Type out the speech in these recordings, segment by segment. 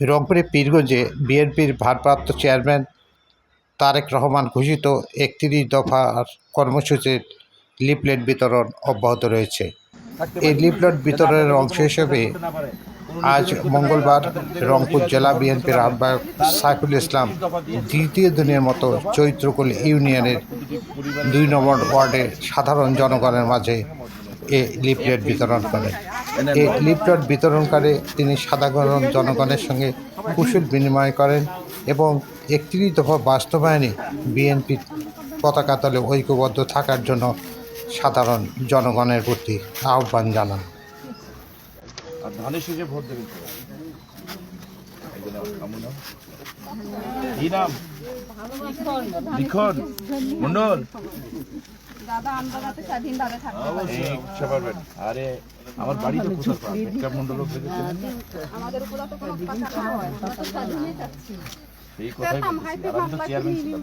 রংপুরের পীরগঞ্জে বিএনপির ভারপ্রাপ্ত চেয়ারম্যান তারেক রহমান ঘোষিত একত্রিশ দফার কর্মসূচির লিফলেট বিতরণ অব্যাহত রয়েছে। এই লিফলেট বিতরণের অংশ হিসেবে আজ মঙ্গলবার রংপুর জেলা বিএনপির আহ্বায়ক সাইফুল ইসলাম দ্বিতীয় দিনের মতো চৈত্রকুল ইউনিয়নের দুই নম্বর ওয়ার্ডে সাধারণ জনগণের মাঝে এ লিফলেট বিতরণ করেন। এই লিফলেট বিতরণকালে তিনি সাধারণ জনগণের সঙ্গে কুশল বিনিময় করেন এবং একত্রিশ দফা বাস্তবায়নে বিএনপি পতাকা তলে ঐক্যবদ্ধ থাকার জন্য সাধারণ জনগণের প্রতি আহ্বান জানান। আর ধানের শীষে ভোট দেবেন। কি নাম? লিখন মন্ডল। আরে আমার বাড়ি তো কোথাও একটা মন্ডল আমাদের উপরে তো কোনো কথা হয় তো স্বাধীনই থাকছি। এই কথাই আমি তো চেয়ারম্যান ছিলাম।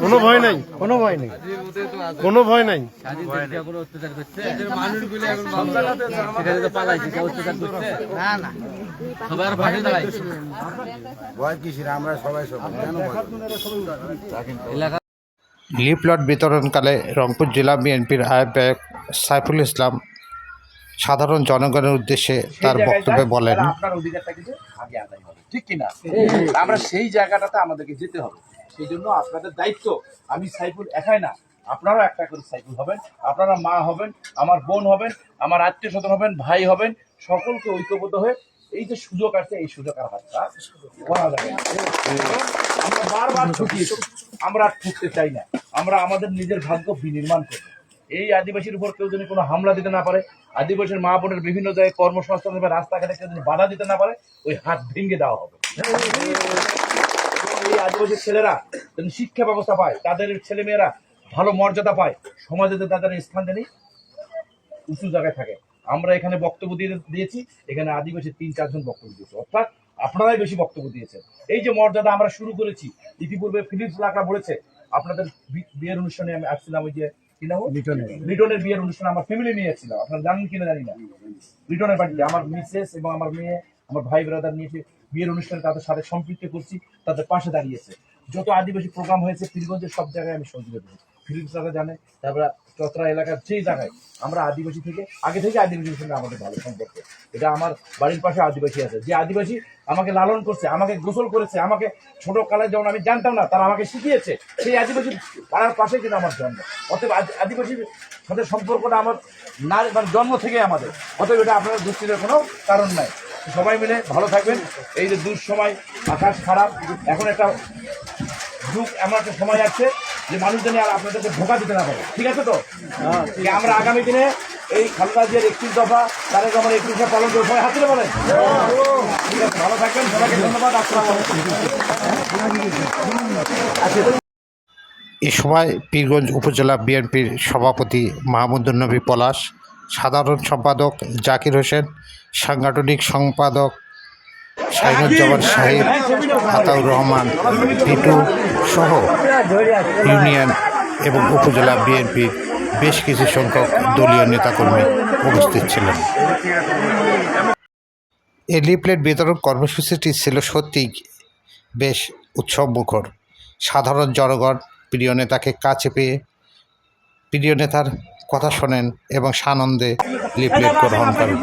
কোনো ভয় নাই। কোনো ভয় নেই। কোনো ভয় নাই। লিফলট বিতরণকালে রংপুর জেলা বিএনপির আহ্বায়ক সাইফুল ইসলাম সাধারণ জনগণের উদ্দেশ্যে তার বক্তব্যে বলেন ঠিক কিনা? আমরা সেই জায়গাটাতে আমাদেরকে যেতে হবে। সেই জন্য আপনাদের দায়িত্ব। আমি সাইফুল একাই না। আপনারাও একটা করে সাইকেল হবেন। আপনারা মা হবেন, আমার বোন হবেন, আমার আত্মীয় স্বজন হবেন, ভাই হবেন, সকলকে ঐক্যবদ্ধ হয়ে এই যে সুযোগ আছে এই সুযোগ আর হাতটা করা যাবে আমরা বারবার ঠকিয়েছি। আমরা ঠকতে চাই না। আমরা আমাদের নিজের ভাগ্য বিনির্মাণ করব। এই আদিবাসীর উপর কেউ যদি কোনো হামলা দিতে না পারে, আদিবাসীর মা বোনের বিভিন্ন জায়গায় কর্মসংস্থান রাস্তাঘাটে কেউ যদি বাধা দিতে না পারে, ওই হাত ভেঙে দেওয়া হবে। এই আদিবাসী ছেলেরা যেন শিক্ষা ব্যবস্থা পায় তাদের ছেলেমেয়েরা ভালো মর্যাদা পায় সমাজে তাদের স্থান জানি উঁচু জায়গায় থাকে। আমরা এখানে বক্তব্য দিয়ে দিয়েছি এখানে আদিবাসী তিন চারজন বক্তব্য দিয়েছে। অর্থাৎ আপনারাই বেশি বক্তব্য দিয়েছেন। এই যে মর্যাদা আমরা শুরু করেছি ইতিপূর্বে ফিলিপস লাকড়া বলেছে আপনাদের বিয়ের অনুষ্ঠানে আমি আসছিলাম ওই যে? লিটনের। বিয়ের অনুষ্ঠানে আমার ফ্যামিলি নিয়ে এসেছিলাম আপনারা জানেন কিনা জানি না। লিটনের বাড়িতে আমার মিসেস এবং আমার মেয়ে আমার ভাই ব্রাদার নিয়ে এসে বিয়ের অনুষ্ঠানে তাদের সাথে সম্পৃক্ত করছি, তাদের পাশে দাঁড়িয়েছে। যত আদিবাসী প্রোগ্রাম হয়েছে পীরগঞ্জের সব জায়গায় আমি সহযোগিতা করেছি। ফিলিপস লাকড়া জানে, তারপরে চতরা এলাকার যেই জায়গায় আমরা আদিবাসী থেকে, আগে থেকে আদিবাসীর সঙ্গে আমাদের ভালো সম্পর্ক। এটা আমার বাড়ির পাশে আদিবাসী আছে। যে আদিবাসী আমাকে লালন করছে, আমাকে গোসল করেছে, আমাকে ছোট কালে যেমন আমি জানতাম না, তারা আমাকে শিখিয়েছে, সেই আদিবাসী পাড়ার পাশে কিন্তু আমার জন্ম। অতএব আদি- আদিবাসীর সাথে সম্পর্কটা আমার না মানে জন্ম থেকে আমাদের। অতএব এটা আপনার দুশ্চিন্তার কোনো কারণ নাই। সবাই মিলে ভালো থাকবেন। এই যে দুঃসময় আকাশ খারাপ এখন একটা যুগ এমন একটা সময় আছে যে মানুষ যেন আর আপনাদেরকে ধোকা দিতে না পারে। ঠিক আছে তো? আমরা আগামী দিনে এই খালদা জিয়ার একত্রিশ দফা তারেক আমার একত্রিশ পালন করে সবাই হাতিরে বলেন। ঠিক আছে ভালো থাকবেন সবাইকে ধন্যবাদ আসসালামু এ সময় পীরগঞ্জ উপজেলা বিএনপির সভাপতি মাহমুদুর নবী পলাশ সাধারণ সম্পাদক জাকির হোসেন সাংগঠনিক সম্পাদক সাইনুজ্জামান সাহেব আতাউর রহমান টিটু সহ ইউনিয়ন এবং উপজেলা বিএনপির বেশ কিছু সংখ্যক দলীয় নেতাকর্মী উপস্থিত ছিলেন। এই লিফলেট বিতরণ কর্মসূচিটি ছিল সত্যিই বেশ উৎসবমুখর। সাধারণ জনগণ প্রিয় নেতাকে কাছে পেয়ে প্রিয় নেতার কথা শোনেন এবং সানন্দে লিফলেট গ্রহণ করেন